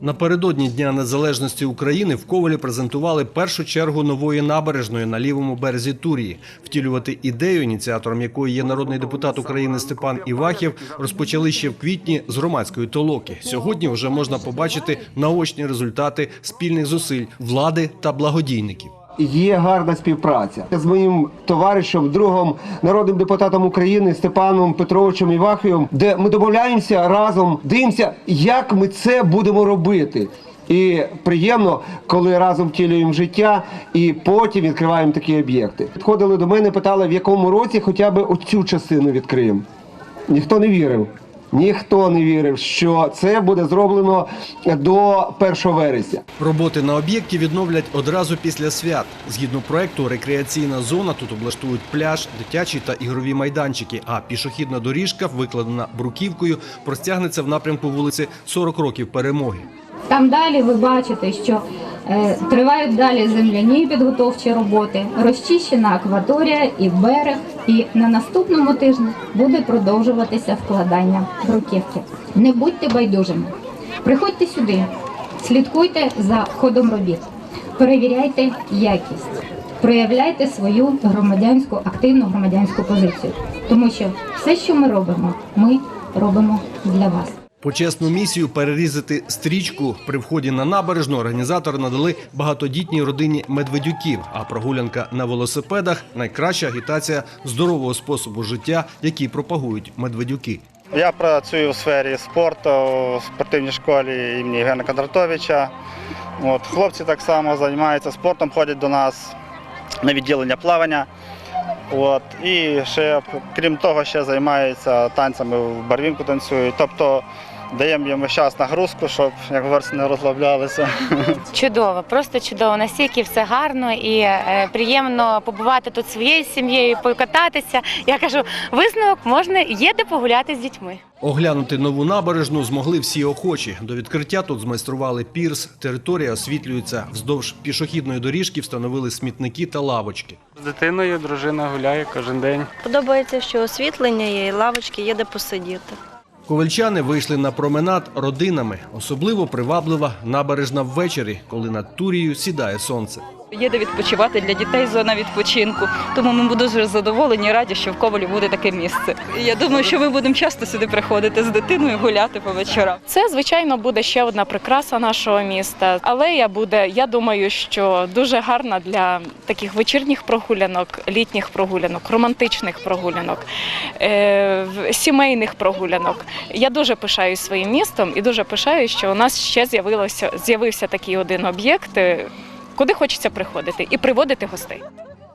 Напередодні Дня Незалежності України в Ковалі презентували першу чергу нової набережної на лівому березі Турії. Втілювати ідею, ініціатором якої є народний депутат України Степан Івахів, розпочали ще в квітні з громадської толоки. Сьогодні вже можна побачити наочні результати спільних зусиль влади та благодійників. Є гарна співпраця з моїм товаришем, другом, народним депутатом України Степаном Петровичем Іваховим, де ми домовляємося разом, дивимося, як ми це будемо робити. І приємно, коли разом втілюємо життя, і потім відкриваємо такі об'єкти. Підходили до мене, питали, в якому році хоча б оцю частину відкриємо. Ніхто не вірив. Ніхто не вірив, що це буде зроблено до 1 вересня. Роботи на об'єкті відновлять одразу після свят. Згідно проекту, рекреаційна зона тут облаштують пляж, дитячі та ігрові майданчики. А пішохідна доріжка, викладена бруківкою, простягнеться в напрямку вулиці 40 років перемоги. Там далі ви бачите, що тривають далі земляні підготовчі роботи, розчищена акваторія і берег. І на наступному тижні буде продовжуватися вкладання бруківки. Не будьте байдужими. Приходьте сюди, слідкуйте за ходом робіт, перевіряйте якість, проявляйте свою громадянську активну громадянську позицію, тому що все, що ми робимо, ми робимо для вас. Почесну місію перерізати стрічку при вході на набережну організатори надали багатодітній родині медведюків. А прогулянка на велосипедах найкраща агітація здорового способу життя, який пропагують медведюки. Я працюю у сфері спорту в спортивній школі імені Євгена Кондратовича. От, хлопці так само займаються спортом, ходять до нас на відділення плавання. От, і ще, крім того, ще займаються танцями в барвінку танцюють. Тобто даємо їм весь час нагрузку, щоб, як говориться, не розслаблялися. Чудово, просто чудово. Настільки все гарно і е, приємно побувати тут своєю сім'єю, покататися. Я кажу, висновок можна є де погуляти з дітьми. Оглянути нову набережну змогли всі охочі. До відкриття тут змайстрували пірс. Територія освітлюється вздовж пішохідної доріжки, встановили смітники та лавочки. З дитиною дружина гуляє кожен день. Подобається, що освітлення є, і лавочки є де посидіти. Ковальчани вийшли на променад родинами. Особливо приваблива набережна ввечері, коли над Турією сідає сонце. Є де відпочивати для дітей зона відпочинку. Тому ми дуже задоволені, раді, що в Ковалі буде таке місце. Я думаю, що ми будемо часто сюди приходити з дитиною гуляти по вечорам. Це звичайно буде ще одна прикраса нашого міста. Алея буде, я думаю, що дуже гарна для таких вечірніх прогулянок, літніх прогулянок, романтичних прогулянок, е, сімейних прогулянок. Я дуже пишаюсь своїм містом і дуже пишаюсь, що у нас ще з'явилося з'явився такий один об'єкт, е, куди хочеться приходити і приводити гостей.